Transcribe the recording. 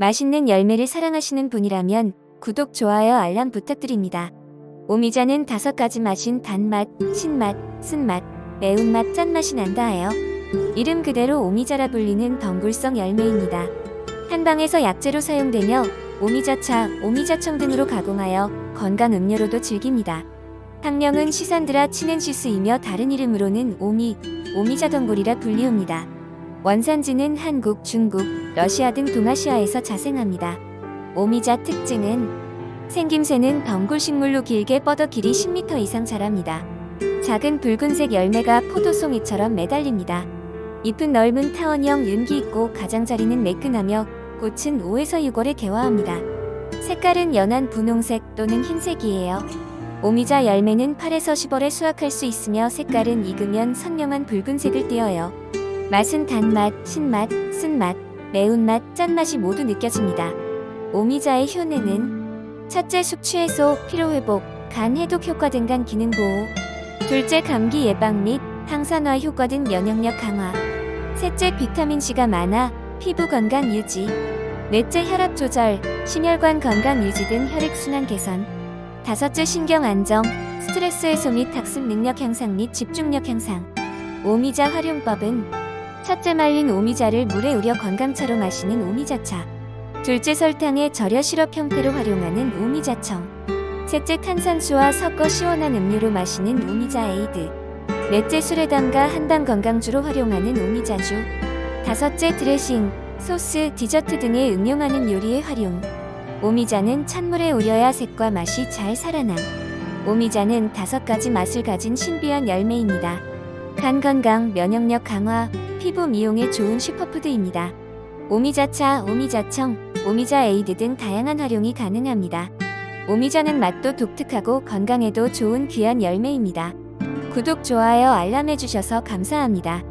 맛있는 열매를 사랑하시는 분이라면 구독, 좋아요, 알람 부탁드립니다. 오미자는 다섯 가지 맛인 단맛, 신맛, 쓴맛, 매운맛, 짠맛이 난다 하여 이름 그대로 오미자라 불리는 덩굴성 열매입니다. 한방에서 약재로 사용되며 오미자차, 오미자청 등으로 가공하여 건강 음료로도 즐깁니다. 학명은 시산드라 치넨시스이며 다른 이름으로는 오미, 오미자 덩굴이라 불리웁니다. 원산지는 한국, 중국, 러시아 등 동아시아에서 자생합니다. 오미자 특징은 생김새는 덩굴 식물로 길게 뻗어 길이 10m 이상 자랍니다. 작은 붉은색 열매가 포도송이처럼 매달립니다. 잎은 넓은 타원형 윤기 있고 가장자리는 매끈하며 꽃은 5에서 6월에 개화합니다. 색깔은 연한 분홍색 또는 흰색이에요. 오미자 열매는 8에서 10월에 수확할 수 있으며 색깔은 익으면 선명한 붉은색을 띠어요. 맛은 단맛, 신맛, 쓴맛, 매운맛, 짠맛이 모두 느껴집니다. 오미자의 효능은 첫째 숙취 해소, 피로 회복, 간 해독 효과 등 간 기능 보호 둘째 감기 예방 및 항산화 효과 등 면역력 강화 셋째 비타민C가 많아 피부 건강 유지 넷째 혈압 조절, 심혈관 건강 유지 등 혈액순환 개선 다섯째 신경 안정, 스트레스 해소 및 학습 능력 향상 및 집중력 향상 오미자 활용법은 첫째 말린 오미자를 물에 우려 건강차로 마시는 오미자차. 둘째 설탕에 절여 시럽 형태로 활용하는 오미자청. 셋째 탄산수와 섞어 시원한 음료로 마시는 오미자 에이드. 넷째 술에 담가 한방 건강주로 활용하는 오미자주. 다섯째 드레싱, 소스, 디저트 등에 응용하는 요리에 활용. 오미자는 찬물에 우려야 색과 맛이 잘 살아남. 오미자는 다섯 가지 맛을 가진 신비한 열매입니다. 간 건강, 면역력 강화, 피부 미용에 좋은 슈퍼푸드입니다 오미자차, 오미자청, 오미자 에이드 등 다양한 활용이 가능합니다. 오미자는 맛도 독특하고 건강에도 좋은 귀한 열매입니다. 구독, 좋아요, 알람 해주셔서 감사합니다.